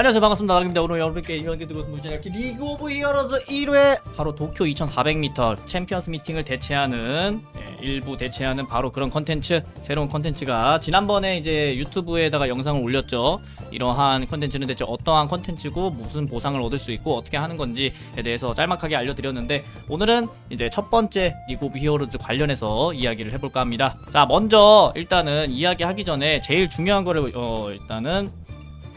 안녕하세요. 반갑습니다. 나락입니다. 오늘 여러분께 이런게 두고 무진학기 리그 오브 히어로즈 1회 바로 도쿄 2400m 챔피언스 미팅을 대체하는 예, 일부 대체하는 바로 그런 컨텐츠 새로운 컨텐츠가 지난번에 이제 유튜브에다가 영상을 올렸죠. 이러한 컨텐츠는 대체 어떠한 컨텐츠고 무슨 보상을 얻을 수 있고 어떻게 하는 건지에 대해서 짤막하게 알려드렸는데 오늘은 이제 첫 번째 리그 오브 히어로즈 관련해서 이야기를 해볼까 합니다. 자 먼저 일단은 이야기하기 전에 제일 중요한 거를 어, 일단은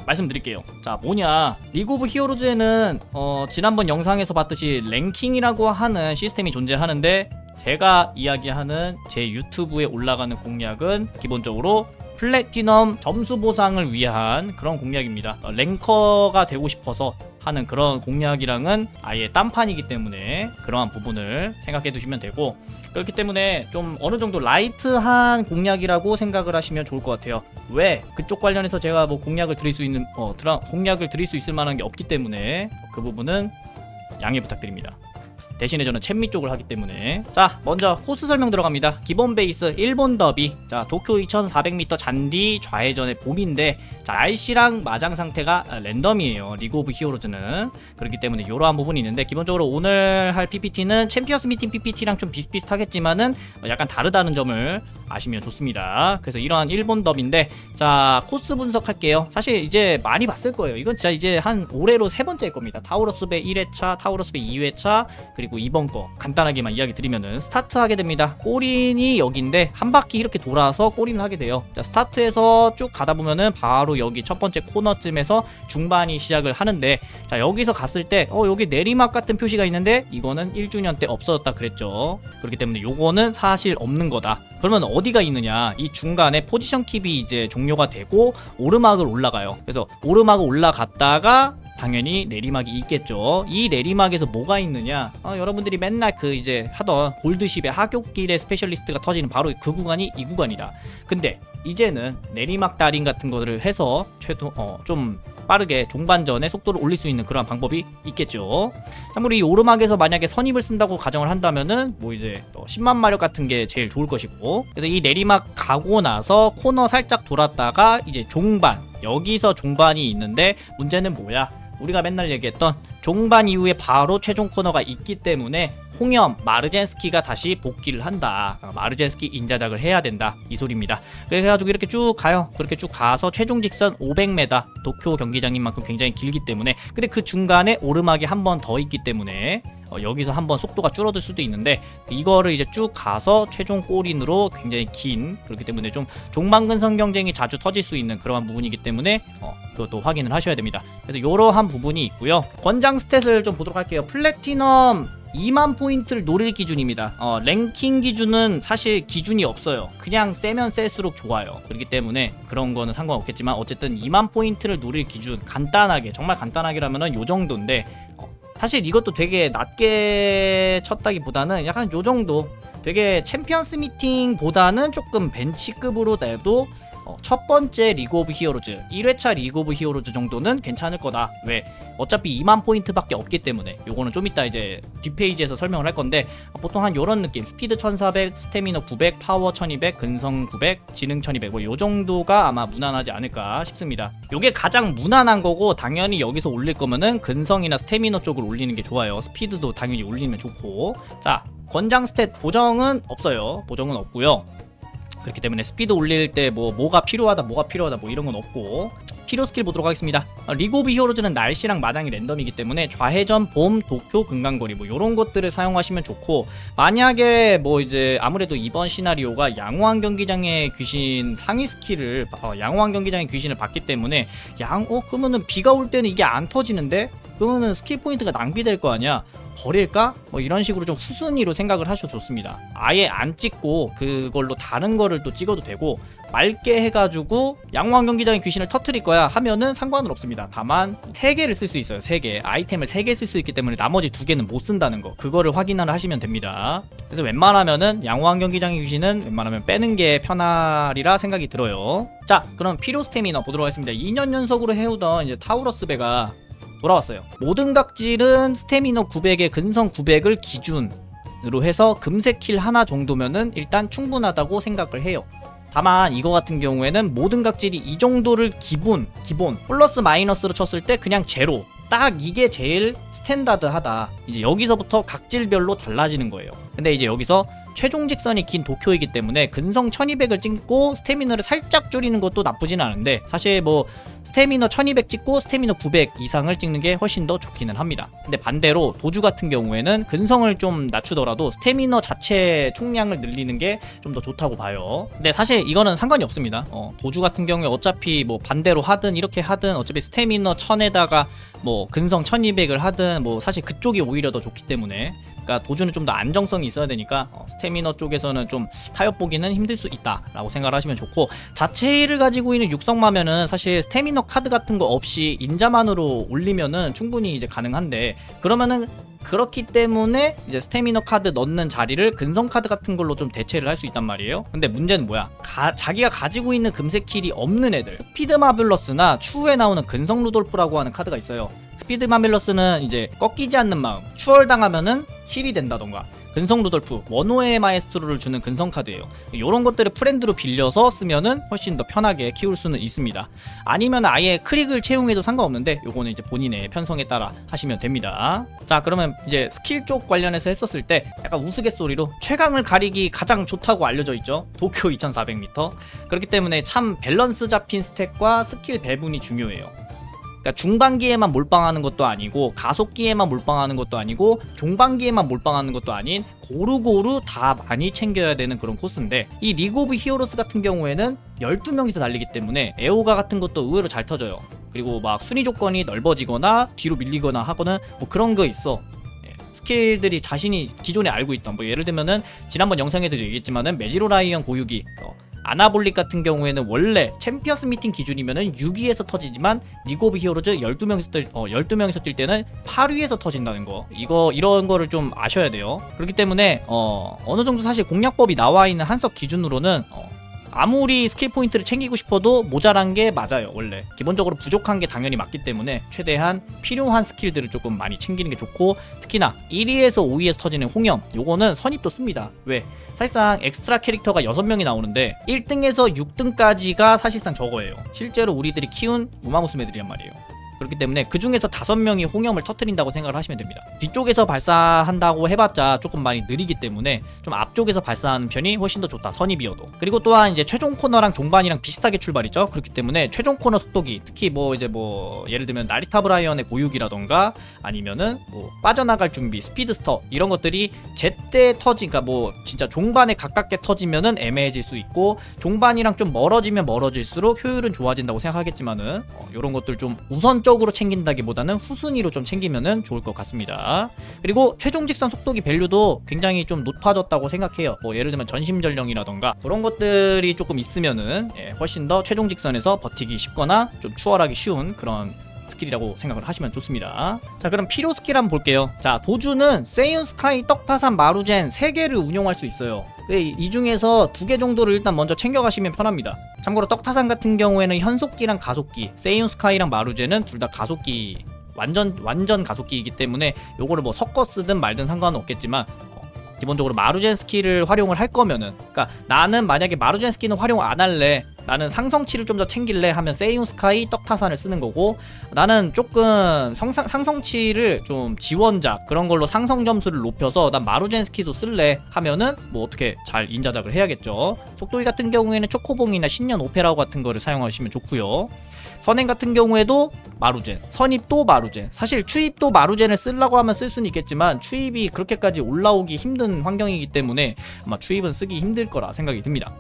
말씀드릴게요. 자, 뭐냐. 리그 오브 히어로즈에는 어, 지난번 영상에서 봤듯이 랭킹이라고 하는 시스템이 존재하는데 제가 이야기하는 제 유튜브에 올라가는 공략은 기본적으로 플래티넘 점수 보상을 위한 그런 공략입니다. 어, 랭커가 되고 싶어서 하는 그런 공략이랑은 아예 딴판이기 때문에 그러한 부분을 생각해 두시면 되고 그렇기 때문에 좀 어느 정도 라이트한 공략이라고 생각을 하시면 좋을 것 같아요. 왜 그쪽 관련해서 제가 뭐 공략을 드릴 수 있는 어 드라, 공략을 드릴 수 있을 만한 게 없기 때문에 그 부분은 양해 부탁드립니다. 대신에 저는 챗미 쪽을 하기 때문에. 자 먼저 코스 설명 들어갑니다. 기본 베이스 일본 더비. 자 도쿄 2400m 잔디 좌회전의 봄인데 자 날씨랑 마장 상태가 랜덤이에요. 리그 오브 히어로즈는. 그렇기 때문에 이러한 부분이 있는데 기본적으로 오늘 할 PPT는 챔피언스 미팅 PPT랑 좀 비슷비슷하겠지만은 약간 다르다는 점을 아시면 좋습니다 그래서 이러한 일본 더비인데 자 코스 분석할게요 사실 이제 많이 봤을 거예요 이건 진짜 이제 한 올해로 세 번째일 겁니다 타우러스배 1회차 타우러스배 2회차 그리고 이번 거 간단하게만 이야기 드리면은 스타트하게 됩니다. 꼬린이 여기인데 한 바퀴 이렇게 돌아서 꼬린을 하게 돼요. 자 스타트에서 쭉 가다 보면은 바로 여기 첫 번째 코너쯤에서 중반이 시작을 하는데 자 여기서 갔을 때 어 여기 내리막 같은 표시가 있는데 이거는 1주년 때 없어졌다 그랬죠. 그렇기 때문에 요거는 사실 없는 거다. 그러면 어디가 있느냐? 이 중간에 포지션 킵이 이제 종료가 되고 오르막을 올라가요. 그래서 오르막을 올라갔다가 당연히 내리막이 있겠죠. 이 내리막에서 뭐가 있느냐? 어, 여러분들이 맨날 그 이제 하던 골드십의 하굣길의 스페셜리스트가 터지는 바로 그 구간이 이 구간이다. 근데 이제는 내리막 달인 같은 거를 해서 최도 어좀 빠르게 종반전에 속도를 올릴 수 있는 그런 방법이 있겠죠. 참고로 이 오르막에서 만약에 선입을 쓴다고 가정을 한다면은 뭐 이제 또 10만 마력 같은 게 제일 좋을 것이고 그래서 이 내리막 가고 나서 코너 살짝 돌았다가 이제 종반 여기서 종반이 있는데 문제는 뭐야? 우리가 맨날 얘기했던 종반 이후에 바로 최종 코너가 있기 때문에 홍염 마르젠스키가 다시 복귀를 한다. 어, 마르젠스키 인자작을 해야 된다. 이 소리입니다. 그래가지고 이렇게 쭉 가요. 그렇게 쭉 가서 최종 직선 500m 도쿄 경기장인 만큼 굉장히 길기 때문에 근데 그 중간에 오르막이 한 번 더 있기 때문에 어, 여기서 한번 속도가 줄어들 수도 있는데 이거를 이제 쭉 가서 최종 골인으로 굉장히 긴 그렇기 때문에 좀 종반근성 경쟁이 자주 터질 수 있는 그러한 부분이기 때문에 어, 그것도 확인을 하셔야 됩니다. 그래서 이러한 부분이 있고요. 권장 스탯을 좀 보도록 할게요. 플래티넘 2만 포인트를 노릴 기준입니다. 어, 랭킹 기준은 사실 기준이 없어요. 그냥 세면 셀수록 좋아요. 그렇기 때문에 그런 거는 상관없겠지만 어쨌든 2만 포인트를 노릴 기준 간단하게 정말 간단하게라면은 요 정도인데 어, 사실 이것도 되게 낮게 쳤다기보다는 약간 요 정도 되게 챔피언스 미팅보다는 조금 벤치급으로 내도 어, 첫 번째 리그 오브 히어로즈 1회차 리그 오브 히어로즈 정도는 괜찮을 거다. 왜? 어차피 2만 포인트밖에 없기 때문에. 요거는 좀 이따 이제 뒷페이지에서 설명을 할 건데 어, 보통 한 요런 느낌. 스피드 1400 스태미너 900 파워 1200 근성 900 지능 1200 뭐 요 정도가 아마 무난하지 않을까 싶습니다. 요게 가장 무난한 거고 당연히 여기서 올릴 거면은 근성이나 스태미너 쪽을 올리는 게 좋아요. 스피드도 당연히 올리면 좋고. 자 권장 스탯 보정은 없어요. 보정은 없고요 그렇기 때문에 스피드 올릴 때 뭐 뭐가 필요하다 뭐가 필요하다 뭐 이런 건 없고 필요 스킬 보도록 하겠습니다. 어, 리그 오브 히어로즈는 날씨랑 마당이 랜덤이기 때문에 좌회전, 봄, 도쿄, 금강거리 뭐 이런 것들을 사용하시면 좋고 만약에 뭐 이제 아무래도 이번 시나리오가 양호한 경기장의 귀신 상위 스킬을 어, 양호한 경기장의 귀신을 받기 때문에 양어 그러면은 비가 올 때는 이게 안 터지는데 그러면은 스킬 포인트가 낭비될 거 아니야. 버릴까? 뭐 이런 식으로 좀 후순위로 생각을 하셔도 좋습니다. 아예 안 찍고 그걸로 다른 거를 또 찍어도 되고 맑게 해가지고 양호한 경기장의 귀신을 터트릴 거야 하면은 상관은 없습니다. 다만 세 개를 쓸 수 있어요. 세 개. 아이템을 세개쓸 수 있기 때문에 나머지 두 개는 못 쓴다는 거. 그거를 확인을 하시면 됩니다. 그래서 웬만하면은 양호한 경기장의 귀신은 웬만하면 빼는 게 편하리라 생각이 들어요. 자, 그럼 피로 스태미너 보도록 하겠습니다. 2년 연속으로 해오던 이제 타우러스 배가 돌아왔어요. 모든 각질은 스태미너 900에 근성 900을 기준으로 해서 금색 킬 하나 정도면은 일단 충분하다고 생각을 해요. 다만 이거 같은 경우에는 모든 각질이 이 정도를 기본 기본 플러스 마이너스로 쳤을 때 그냥 제로 딱 이게 제일 스탠다드하다 이제 여기서부터 각질별로 달라지는 거예요 근데 이제 여기서 최종 직선이 긴 도쿄이기 때문에 근성 1200을 찍고 스태미너를 살짝 줄이는 것도 나쁘진 않은데 사실 뭐 스태미너 1200 찍고 스태미너 900 이상을 찍는 게 훨씬 더 좋기는 합니다. 근데 반대로 도주 같은 경우에는 근성을 좀 낮추더라도 스태미너 자체 총량을 늘리는 게 좀 더 좋다고 봐요. 근데 사실 이거는 상관이 없습니다. 어, 도주 같은 경우에 어차피 뭐 반대로 하든 이렇게 하든 어차피 스태미너 1000에다가 뭐 근성 1200을 하든 뭐 사실 그쪽이 오히려 더 좋기 때문에 그러니까 도주는 좀 더 안정성이 있어야 되니까 어, 스태미너 쪽에서는 좀 타협 보기는 힘들 수 있다라고 생각을 하시면 좋고 자체를 가지고 있는 육성마면은 사실 스태미너 카드 같은 거 없이 인자만으로 올리면은 충분히 이제 가능한데 그러면은 그렇기 때문에 이제 스태미너 카드 넣는 자리를 근성 카드 같은 걸로 좀 대체를 할 수 있단 말이에요. 근데 문제는 뭐야? 가- 자기가 가지고 있는 금색 킬이 없는 애들. 스피드 마빌러스나 추후에 나오는 근성 루돌프라고 하는 카드가 있어요. 스피드 마빌러스는 이제 꺾이지 않는 마음. 추월당하면은 힐이 된다던가. 근성 루돌프 원호의 마에스트로를 주는 근성 카드예요. 이런 것들을 프렌드로 빌려서 쓰면은 훨씬 더 편하게 키울 수는 있습니다. 아니면 아예 크릭을 채용해도 상관없는데 요거는 이제 본인의 편성에 따라 하시면 됩니다. 자 그러면 이제 스킬 쪽 관련해서 했었을 때 약간 우스갯소리로 최강을 가리기 가장 좋다고 알려져 있죠. 도쿄 2400m. 그렇기 때문에 참 밸런스 잡힌 스택과 스킬 배분이 중요해요. 그러니까 중반기에만 몰빵하는 것도 아니고 가속기에만 몰빵하는 것도 아니고 종반기에만 몰빵하는 것도 아닌 고루고루 다 많이 챙겨야 되는 그런 코스인데 이 리그 오브 히어로스 같은 경우에는 12명이서 달리기 때문에 에오가 같은 것도 의외로 잘 터져요. 그리고 막 순위 조건이 넓어지거나 뒤로 밀리거나 하거나 뭐 그런 거 있어. 예, 스킬들이 자신이 기존에 알고 있던 뭐 예를 들면은 지난번 영상에도 얘기했지만은 메지로 라이언 고유기 어, 아나볼릭 같은 경우에는 원래 챔피언스 미팅 기준이면은 6위에서 터지지만 리그 오브 히어로즈 12명이서 뜰, 어, 12명이서 뛸 때는 8위에서 터진다는 거. 이거 이런 거를 좀 아셔야 돼요. 그렇기 때문에 어, 어느 정도 사실 공략법이 나와 있는 한석 기준으로는 어, 아무리 스킬 포인트를 챙기고 싶어도 모자란 게 맞아요 원래. 기본적으로 부족한 게 당연히 맞기 때문에 최대한 필요한 스킬들을 조금 많이 챙기는 게 좋고 특히나 1위에서 5위에서 터지는 홍염 요거는 선입도 씁니다. 왜? 사실상 엑스트라 캐릭터가 6명이 나오는데 1등에서 6등까지가 사실상 저거예요. 실제로 우리들이 키운 우마무스메들이란 말이에요 그렇기 때문에 그 중에서 다섯 명이 홍염을 터트린다고 생각을 하시면 됩니다. 뒤쪽에서 발사한다고 해봤자 조금 많이 느리기 때문에 좀 앞쪽에서 발사하는 편이 훨씬 더 좋다. 선입이어도. 그리고 또한 이제 최종 코너랑 종반이랑 비슷하게 출발이죠. 그렇기 때문에 최종 코너 속도기 특히 뭐 이제 뭐 예를 들면 나리타 브라이언의 고유기라던가 아니면은 뭐 빠져나갈 준비 스피드스터 이런 것들이 제때 터지 그러니까 뭐 진짜 종반에 가깝게 터지면은 애매해질 수 있고 종반이랑 좀 멀어지면 멀어질수록 효율은 좋아진다고 생각하겠지만은 어, 이런 것들 좀 우선적 으로 챙긴다기보다는 후순위로 좀 챙기면은 좋을 것 같습니다. 그리고 최종 직선 속도기 밸류도 굉장히 좀 높아졌다고 생각해요. 뭐 예를 들면 전심 전령이라던가 그런 것들이 조금 있으면은 예, 훨씬 더 최종 직선에서 버티기 쉽거나 좀 추월하기 쉬운 그런 스킬이라고 생각을 하시면 좋습니다. 자 그럼 필요 스킬 한번 볼게요. 자 도주는 세이온 스카이 떡타산 마루젠 3개를 운용할 수 있어요. 이, 이 중에서 두 개 정도를 일단 먼저 챙겨가시면 편합니다. 참고로 떡타산 같은 경우에는 현속기랑 가속기, 세이온 스카이랑 마루젠은 둘다 가속기 완전 완전 가속기이기 때문에 요거를 뭐 섞어 쓰든 말든 상관은 없겠지만 어, 기본적으로 마루젠 스킬을 활용을 할 거면은 그러니까 나는 만약에 마루젠 스킬은 활용 안 할래 나는 상성치를 좀 더 챙길래 하면 세이온 스카이 떡타산을 쓰는 거고 나는 조금 성상, 상성치를 좀 지원작 그런 걸로 상성 점수를 높여서 난 마루젠 스키도 쓸래 하면은 뭐 어떻게 잘 인자작을 해야겠죠 속도기 같은 경우에는 초코봉이나 신년 오페라 같은 거를 사용하시면 좋고요 선행 같은 경우에도 마루젠, 선입도 마루젠. 사실 추입도 마루젠을 쓰려고 하면 쓸 수는 있겠지만 추입이 그렇게까지 올라오기 힘든 환경이기 때문에 아마 추입은 쓰기 힘들 거라 생각이 듭니다.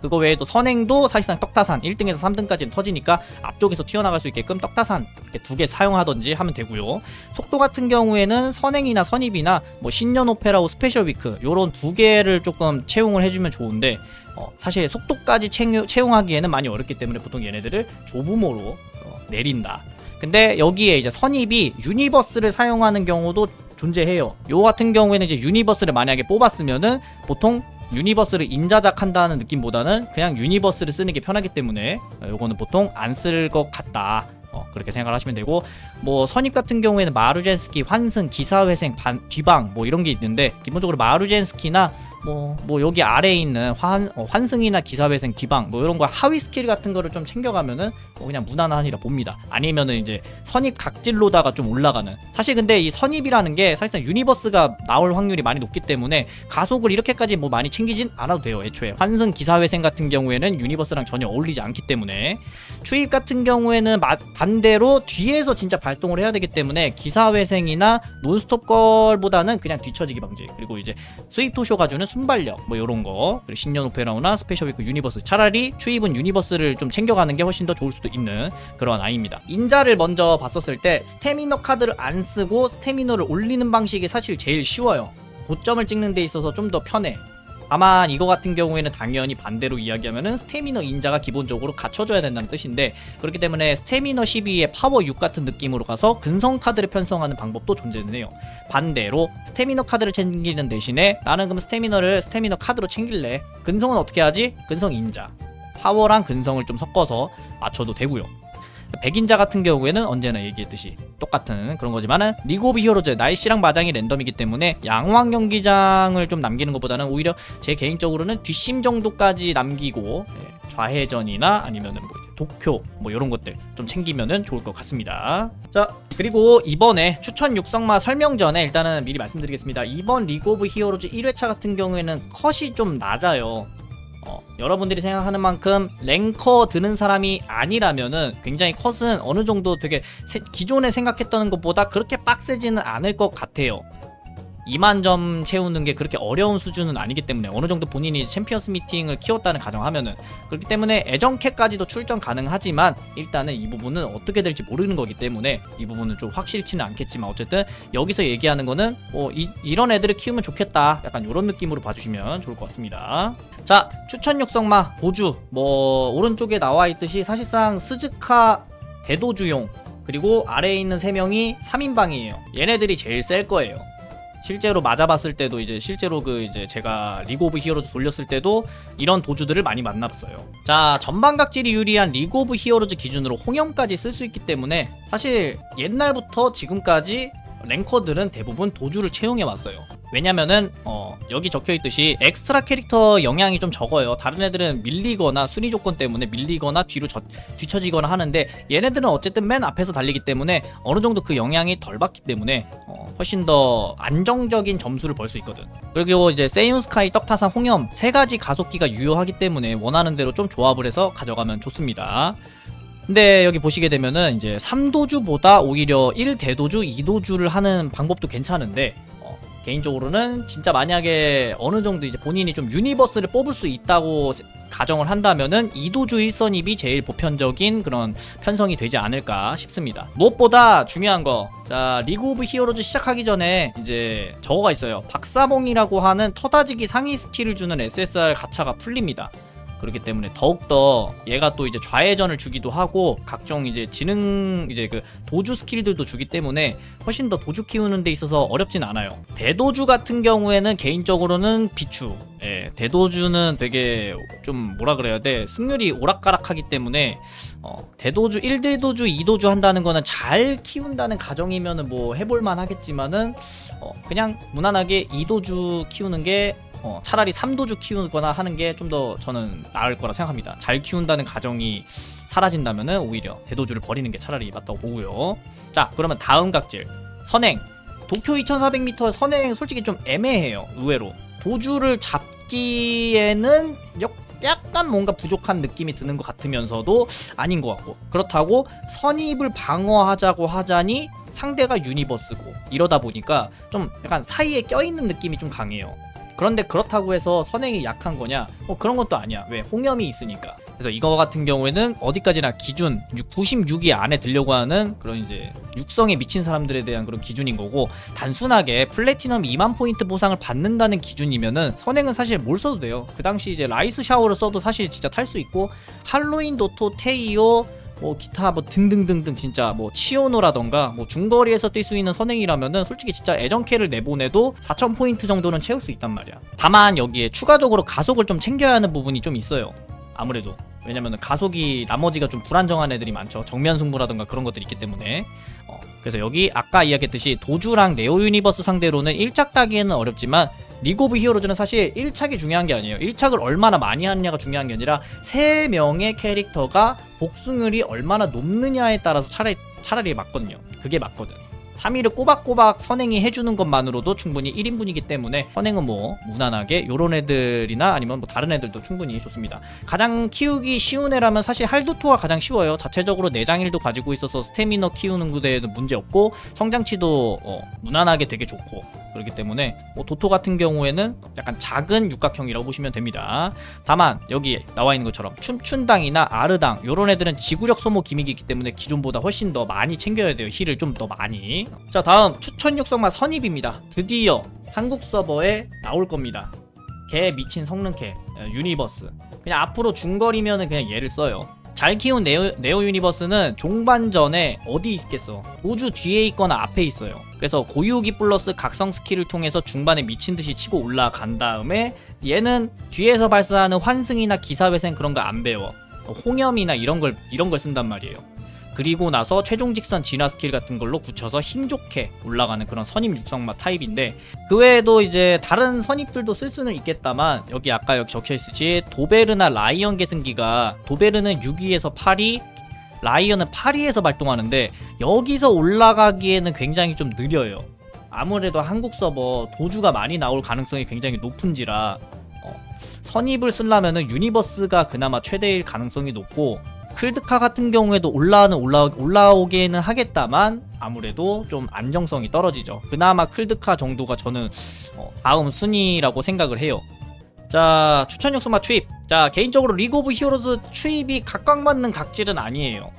그거 외에도 선행도 사실상 떡타산 1등에서 3등까지는 터지니까 앞쪽에서 튀어나갈 수 있게끔 떡타산 두개 사용하던지 하면 되고요. 속도 같은 경우에는 선행이나 선입이나 뭐 신년 오페라우 스페셜 위크 요런 두 개를 조금 채용을 해주면 좋은데 어, 사실 속도까지 채용, 채용하기에는 많이 어렵기 때문에 보통 얘네들을 조부모로 어, 내린다. 근데 여기에 이제 선입이 유니버스를 사용하는 경우도 존재해요. 요 같은 경우에는 이제 유니버스를 만약에 뽑았으면은 보통 유니버스를 인자작 한다는 느낌보다는 그냥 유니버스를 쓰는 게 편하기 때문에 어, 요거는 보통 안 쓸 것 같다. 어, 그렇게 생각을 하시면 되고 뭐 선입 같은 경우에는 마루젠스키, 환승, 기사회생, 반, 뒤방 뭐 이런 게 있는데 기본적으로 마루젠스키나 뭐, 뭐 여기 아래에 있는 환, 어, 환승이나 기사회생 기방 뭐 이런 거 하위 스킬 같은 거를 좀 챙겨가면은 뭐 그냥 무난하니라 봅니다. 아니면은 이제 선입 각질로다가 좀 올라가는. 사실 근데 이 선입이라는 게 사실상 유니버스가 나올 확률이 많이 높기 때문에 가속을 이렇게까지 뭐 많이 챙기진 않아도 돼요. 애초에 환승 기사회생 같은 경우에는 유니버스랑 전혀 어울리지 않기 때문에 추입 같은 경우에는 마- 반대로 뒤에서 진짜 발동을 해야 되기 때문에 기사회생이나 논스톱 걸보다는 그냥 뒤처지기 방지 그리고 이제 수입 토쇼가 주는 순발력 뭐 이런 거. 그리고 신년 오페라우나 스페셜 위크 유니버스. 차라리 추입은 유니버스를 좀 챙겨가는 게 훨씬 더 좋을 수도 있는 그런 아이입니다. 인자를 먼저 봤었을 때 스태미너 카드를 안 쓰고 스태미너를 올리는 방식이 사실 제일 쉬워요. 고점을 찍는 데 있어서 좀 더 편해 다만 이거 같은 경우에는 당연히 반대로 이야기하면은 스태미너 인자가 기본적으로 갖춰져야 된다는 뜻인데 그렇기 때문에 스태미너 12의 파워 6 같은 느낌으로 가서 근성 카드를 편성하는 방법도 존재는 해요. 반대로 스태미너 카드를 챙기는 대신에 나는 그럼 스태미너를 스태미너 카드로 챙길래 근성은 어떻게 하지? 근성 인자 파워랑 근성을 좀 섞어서 맞춰도 되고요. 백인자 같은 경우에는 언제나 얘기했듯이 똑같은 그런 거지만은 리그 오브 히어로즈 날씨랑 마장이 랜덤이기 때문에 양왕 경기장을 좀 남기는 것보다는 오히려 제 개인적으로는 뒷심 정도까지 남기고 예, 좌회전이나 아니면은 뭐 도쿄 뭐 이런 것들 좀 챙기면은 좋을 것 같습니다. 자 그리고 이번에 추천 육성마 설명 전에 일단은 미리 말씀드리겠습니다. 이번 리그 오브 히어로즈 1회차 같은 경우에는 컷이 좀 낮아요. 어, 여러분들이 생각하는 만큼 랭커 드는 사람이 아니라면은 굉장히 컷은 어느 정도 되게 세- 기존에 생각했던 것보다 그렇게 빡세지는 않을 것 같아요. 2만 점 채우는 게 그렇게 어려운 수준은 아니기 때문에 어느 정도 본인이 챔피언스 미팅을 키웠다는 가정하면은 그렇기 때문에 애정캐까지도 출전 가능하지만 일단은 이 부분은 어떻게 될지 모르는 거기 때문에 이 부분은 좀 확실치는 않겠지만 어쨌든 여기서 얘기하는 거는 뭐 이, 이런 애들을 키우면 좋겠다 약간 이런 느낌으로 봐주시면 좋을 것 같습니다. 자 추천 육성마 도주 뭐 오른쪽에 나와 있듯이 사실상 스즈카 대도주용 그리고 아래에 있는 세 명이 3인방이에요. 얘네들이 제일 셀 거예요. 실제로 맞아봤을 때도 이제 실제로 그 이제 제가 리그 오브 히어로즈 돌렸을 때도 이런 도주들을 많이 만났어요. 자 전방 각질이 유리한 리그 오브 히어로즈 기준으로 홍염까지 쓸 수 있기 때문에 사실 옛날부터 지금까지 랭커들은 대부분 도주를 채용해 왔어요. 왜냐면은 어, 여기 적혀 있듯이 엑스트라 캐릭터 영향이 좀 적어요. 다른 애들은 밀리거나 순위 조건 때문에 밀리거나 뒤로 저, 뒤처지거나 하는데 얘네들은 어쨌든 맨 앞에서 달리기 때문에 어느 정도 그 영향이 덜 받기 때문에 어, 훨씬 더 안정적인 점수를 벌 수 있거든. 그리고 이제 세이온 스카이 떡타산 홍염 세 가지 가속기가 유효하기 때문에 원하는 대로 좀 조합을 해서 가져가면 좋습니다. 근데 여기 보시게 되면은 이제 3도주보다 오히려 1대도주, 2도주를 하는 방법도 괜찮은데 어, 개인적으로는 진짜 만약에 어느 정도 이제 본인이 좀 유니버스를 뽑을 수 있다고 세- 가정을 한다면은 2도주 1선입이 제일 보편적인 그런 편성이 되지 않을까 싶습니다. 무엇보다 중요한 거. 자, 리그 오브 히어로즈 시작하기 전에 이제 저거가 있어요. 박사봉이라고 하는 터다지기 상위 스킬을 주는 SSR 가차가 풀립니다. 그렇기 때문에 더욱더 얘가 또 이제 좌회전을 주기도 하고 각종 이제 지능 이제 그 도주 스킬들도 주기 때문에 훨씬 더 도주 키우는 데 있어서 어렵진 않아요. 대도주 같은 경우에는 개인적으로는 비추. 예, 대도주는 되게 좀 뭐라 그래야 돼. 승률이 오락가락하기 때문에 어, 대도주 1대도주 2도주 한다는 거는 잘 키운다는 가정이면은 뭐 해볼만 하겠지만은 어, 그냥 무난하게 2도주 키우는 게 어, 차라리 3도주 키우거나 하는 게 좀 더 저는 나을 거라 생각합니다. 잘 키운다는 가정이 사라진다면은 오히려 대도주를 버리는 게 차라리 맞다고 보고요. 자, 그러면 다음 각질. 선행. 도쿄 2400m 선행 솔직히 좀 애매해요. 의외로. 도주를 잡기에는 역- 약간 뭔가 부족한 느낌이 드는 것 같으면서도 아닌 것 같고 그렇다고 선입을 방어하자고 하자니 상대가 유니버스고 이러다 보니까 좀 약간 사이에 껴있는 느낌이 좀 강해요 그런데 그렇다고 해서 선행이 약한 거냐? 뭐 그런 것도 아니야. 왜? 홍염이 있으니까. 그래서 이거 같은 경우에는 어디까지나 기준 96위 안에 들려고 하는 그런 이제 육성에 미친 사람들에 대한 그런 기준인 거고 단순하게 플래티넘 2만 포인트 보상을 받는다는 기준이면은 선행은 사실 뭘 써도 돼요. 그 당시 이제 라이스 샤워를 써도 사실 진짜 탈 수 있고 할로윈 도토 테이오 뭐 기타 뭐 등등등등 진짜 뭐 치오노라던가 뭐 중거리에서 뛸 수 있는 선행이라면은 솔직히 진짜 애정캐를 내보내도 4,000 포인트 정도는 채울 수 있단 말이야. 다만 여기에 추가적으로 가속을 좀 챙겨야 하는 부분이 좀 있어요. 아무래도 왜냐면 가속이 나머지가 좀 불안정한 애들이 많죠. 정면 승부라던가 그런 것들이 있기 때문에. 어, 그래서 여기 아까 이야기했듯이 도주랑 네오 유니버스 상대로는 일작 따기에는 어렵지만 리그 오브 히어로즈는 사실 1착이 중요한 게 아니에요. 1착을 얼마나 많이 하느냐가 중요한 게 아니라 3명의 캐릭터가 복숭율이 얼마나 높느냐에 따라서 차라리, 차라리 맞거든요. 그게 맞거든. 3위를 꼬박꼬박 선행이 해주는 것만으로도 충분히 1인분이기 때문에 선행은 뭐 무난하게 요런 애들이나 아니면 뭐 다른 애들도 충분히 좋습니다. 가장 키우기 쉬운 애라면 사실 할도토가 가장 쉬워요. 자체적으로 내장일도 가지고 있어서 스태미너 키우는 구대에도 문제 없고 성장치도 어, 무난하게 되게 좋고 그렇기 때문에 뭐 도토 같은 경우에는 약간 작은 육각형이라고 보시면 됩니다. 다만 여기 나와 있는 것처럼 춤춘당이나 아르당 요런 애들은 지구력 소모 기믹이 있기 때문에 기존보다 훨씬 더 많이 챙겨야 돼요. 힐을 좀 더 많이. 자 다음 추천 육성마 선입입니다. 드디어 한국 서버에 나올 겁니다. 개 미친 성능캐 어, 유니버스. 그냥 앞으로 중거리면은 그냥 얘를 써요. 잘 키운 네오, 네오 유니버스는 종반전에 어디 있겠어? 우주 뒤에 있거나 앞에 있어요. 그래서 고유기 플러스 각성 스킬을 통해서 중반에 미친 듯이 치고 올라간 다음에 얘는 뒤에서 발사하는 환승이나 기사회생 그런 거 안 배워. 홍염이나 이런 걸 이런 걸 쓴단 말이에요. 그리고 나서 최종 직선 진화 스킬 같은 걸로 굳혀서 힘 좋게 올라가는 그런 선입 육성마 타입인데 그 외에도 이제 다른 선입들도 쓸 수는 있겠다만 여기 아까 여기 적혀 있듯이 도베르나 라이언 계승기가 도베르는 6위에서 8위 라이언은 8위에서 발동하는데 여기서 올라가기에는 굉장히 좀 느려요. 아무래도 한국 서버 도주가 많이 나올 가능성이 굉장히 높은지라 어, 선입을 쓰려면은 유니버스가 그나마 최대일 가능성이 높고 클드카 같은 경우에도 올라는 올라 올라오기에는 하겠다만 아무래도 좀 안정성이 떨어지죠. 그나마 클드카 정도가 저는 어, 다음 순위라고 생각을 해요. 자 추천 요소마 추입. 자 개인적으로 리그 오브 히어로즈 추입이 각광받는 각질은 아니에요.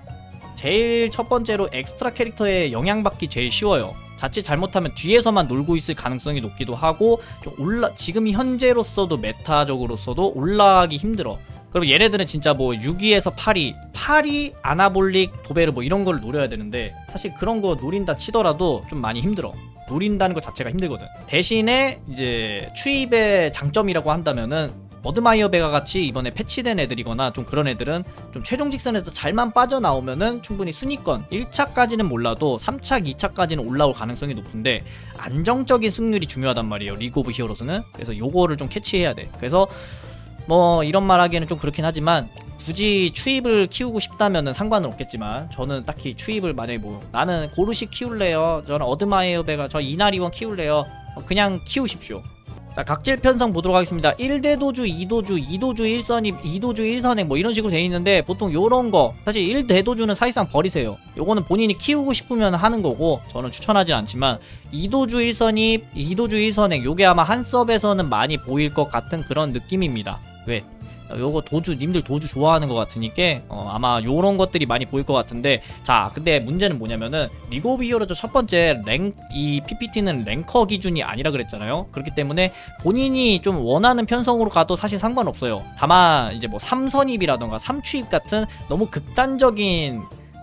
제일 첫 번째로 엑스트라 캐릭터에 영향받기 제일 쉬워요. 자칫 잘못하면 뒤에서만 놀고 있을 가능성이 높기도 하고 좀 올라 지금 현재로서도 메타적으로서도 올라가기 힘들어. 그럼 얘네들은 진짜 뭐 6위에서 8위, 8위 아나볼릭 도베르 뭐 이런 걸 노려야 되는데 사실 그런 거 노린다 치더라도 좀 많이 힘들어. 노린다는 것 자체가 힘들거든. 대신에 이제 추입의 장점이라고 한다면은 머드마이어 베가 같이 이번에 패치된 애들이거나 좀 그런 애들은 좀 최종 직선에서 잘만 빠져나오면은 충분히 순위권 1차까지는 몰라도 3차, 2차까지는 올라올 가능성이 높은데 안정적인 승률이 중요하단 말이에요. 리그 오브 히어로스는. 그래서 요거를 좀 캐치해야 돼. 그래서 뭐 이런 말 하기에는 좀 그렇긴 하지만 굳이 추입을 키우고 싶다면은 상관은 없겠지만 저는 딱히 추입을 만약에 뭐 나는 고르시 키울래요. 저는 어드마이어베가 저 이나리원 키울래요. 어, 그냥 키우십시오. 자 각질 편성 보도록 하겠습니다. 1대 도주 2도주 2도주 1선입 2도주 1선행 뭐 이런 식으로 돼 있는데 보통 요런 거 사실 1대 도주는 사실상 버리세요. 요거는 본인이 키우고 싶으면 하는 거고 저는 추천하진 않지만 2도주 1선입 2도주 1선행 요게 아마 한 섭에서는 많이 보일 것 같은 그런 느낌입니다 왜? 어, 요거 도주 님들 도주 좋아하는 것 같으니까 어, 아마 요런 것들이 많이 보일 것 같은데 자 근데 문제는 뭐냐면은 리그 오브 히어로즈 첫 번째 랭 이 PPT는 랭커 기준이 아니라 그랬잖아요 그렇기 때문에 본인이 좀 원하는 편성으로 가도 사실 상관없어요 다만 이제 뭐 3선입이라던가 3추입 같은 너무 극단적인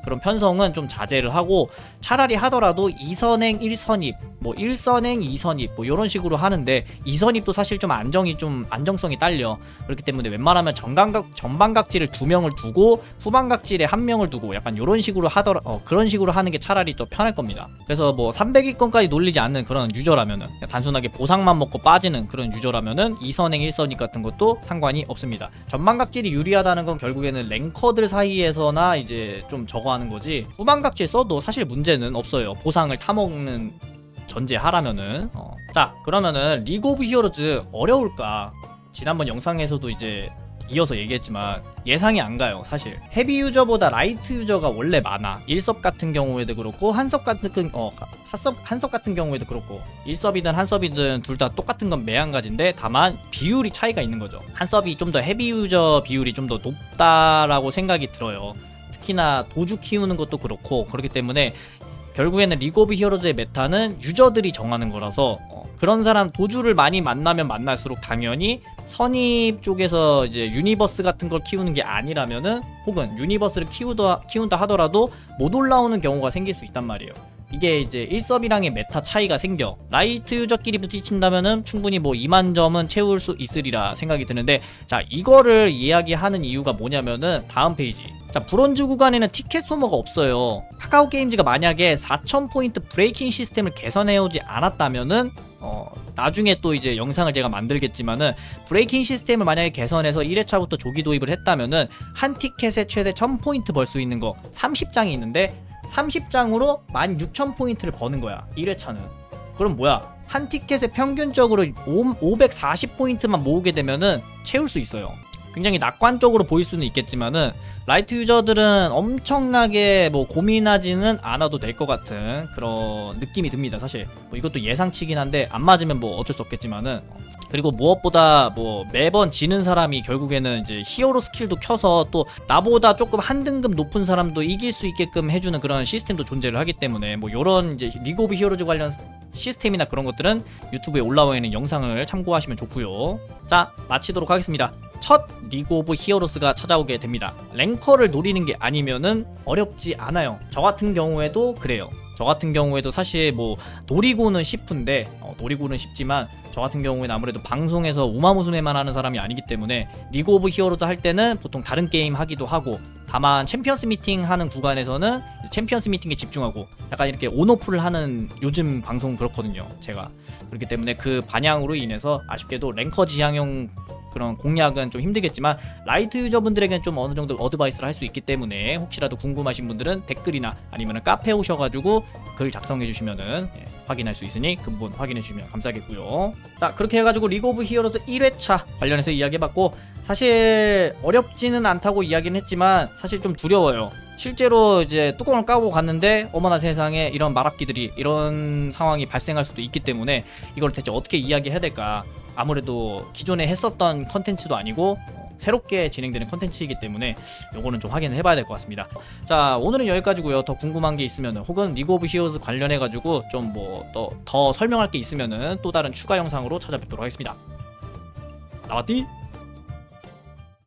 그런 편성은 좀 자제를 하고 차라리 하더라도 2선행 1선입 뭐 1선행 2선입 뭐 이런 식으로 하는데 2선입도 사실 좀 안정이 좀 안정성이 딸려. 그렇기 때문에 웬만하면 전방각 전방각질을 두 명을 두고 후방각질에 한 명을 두고 약간 이런 식으로 하더라 어, 그런 식으로 하는 게 차라리 또 편할 겁니다. 그래서 뭐 300위권까지 놀리지 않는 그런 유저라면은 단순하게 보상만 먹고 빠지는 그런 유저라면은 2선행 1선입 같은 것도 상관이 없습니다. 전방각질이 유리하다는 건 결국에는 랭커들 사이에서나 이제 좀 저거 하는 거지? 후방각질 써도 사실 문제는 없어요. 보상을 타먹는 전제하라면은. 어. 자 그러면은 리그 오브 히어로즈 어려울까? 지난번 영상에서도 이제 이어서 얘기했지만 예상이 안 가요 사실. 헤비 유저보다 라이트 유저가 원래 많아. 1섭 같은 경우에도 그렇고 한섭 같은 어 한섭 한섭 같은 경우에도 그렇고. 1섭이든 한섭이든 둘 다 똑같은 건 매한가지인데 다만 비율이 차이가 있는 거죠. 한섭이 좀 더 헤비 유저 비율이 좀 더 높다라고 생각이 들어요 특히나 도주 키우는 것도 그렇고 그렇기 때문에 결국에는 리그 오브 히어로즈의 메타는 유저들이 정하는 거라서 어, 그런 사람 도주를 많이 만나면 만날수록 당연히 선입 쪽에서 이제 유니버스 같은 걸 키우는 게 아니라면은 혹은 유니버스를 키우다 키운다 하더라도 못 올라오는 경우가 생길 수 있단 말이에요. 이게 이제 1섭이랑의 메타 차이가 생겨. 라이트 유저끼리 부딪힌다면은 충분히 뭐 2만 점은 채울 수 있으리라 생각이 드는데 자 이거를 이야기하는 이유가 뭐냐면은 다음 페이지. 자 브론즈 구간에는 티켓 소모가 없어요. 카카오 게임즈가 만약에 4000포인트 브레이킹 시스템을 개선해오지 않았다면은 어 나중에 또 이제 영상을 제가 만들겠지만은 브레이킹 시스템을 만약에 개선해서 1회차부터 조기 도입을 했다면은 한 티켓에 최대 1000포인트 벌 수 있는 거 30장이 있는데 30장으로 16,000포인트를 버는 거야 1회차는. 그럼 뭐야? 한 티켓에 평균적으로 540포인트만 모으게 되면은 채울 수 있어요. 굉장히 낙관적으로 보일 수는 있겠지만은 라이트 유저들은 엄청나게 뭐 고민하지는 않아도 될 것 같은 그런 느낌이 듭니다 사실. 뭐 이것도 예상치긴 한데 안 맞으면 뭐 어쩔 수 없겠지만은 그리고 무엇보다 뭐 매번 지는 사람이 결국에는 이제 히어로 스킬도 켜서 또 나보다 조금 한 등급 높은 사람도 이길 수 있게끔 해주는 그런 시스템도 존재를 하기 때문에 뭐 요런 이제 리그 오브 히어로즈 관련 시스템이나 그런 것들은 유튜브에 올라와 있는 영상을 참고하시면 좋고요. 자 마치도록 하겠습니다. 첫 리그 오브 히어로스가 찾아오게 됩니다. 랭커를 노리는 게 아니면은 어렵지 않아요. 저 같은 경우에도 그래요. 저 같은 경우에도 사실 뭐 노리고는 싶은데 어, 노리고는 쉽지만 저 같은 경우에는 아무래도 방송에서 우마무스메만 하는 사람이 아니기 때문에 리그 오브 히어로즈 할 때는 보통 다른 게임 하기도 하고 다만 챔피언스 미팅 하는 구간에서는 챔피언스 미팅에 집중하고 약간 이렇게 온오프를 하는 요즘 방송 그렇거든요 제가. 그렇기 때문에 그 반향으로 인해서 아쉽게도 랭커 지향형 그런 공략은 좀 힘들겠지만 라이트 유저분들에게는 좀 어느 정도 어드바이스를 할 수 있기 때문에 혹시라도 궁금하신 분들은 댓글이나 아니면 카페 오셔가지고 글 작성해 주시면은 예, 확인할 수 있으니 그 부분 확인해 주시면 감사하겠고요. 자 그렇게 해가지고 리그 오브 히어로즈 1회차 관련해서 이야기해봤고 사실 어렵지는 않다고 이야기는 했지만 사실 좀 두려워요. 실제로 이제 뚜껑을 까고 갔는데 어머나 세상에 이런 말악기들이 이런 상황이 발생할 수도 있기 때문에 이걸 대체 어떻게 이야기해야 될까 아무래도 기존에 했었던 컨텐츠도 아니고 어, 새롭게 진행되는 컨텐츠이기 때문에 요거는 좀 확인을 해봐야 될 것 같습니다. 자 오늘은 여기까지고요. 더 궁금한 게 있으면 혹은 리그 오브 히어로즈 관련해 가지고 좀 뭐더 더 설명할 게 있으면은 또 다른 추가 영상으로 찾아뵙도록 하겠습니다. 나왔디?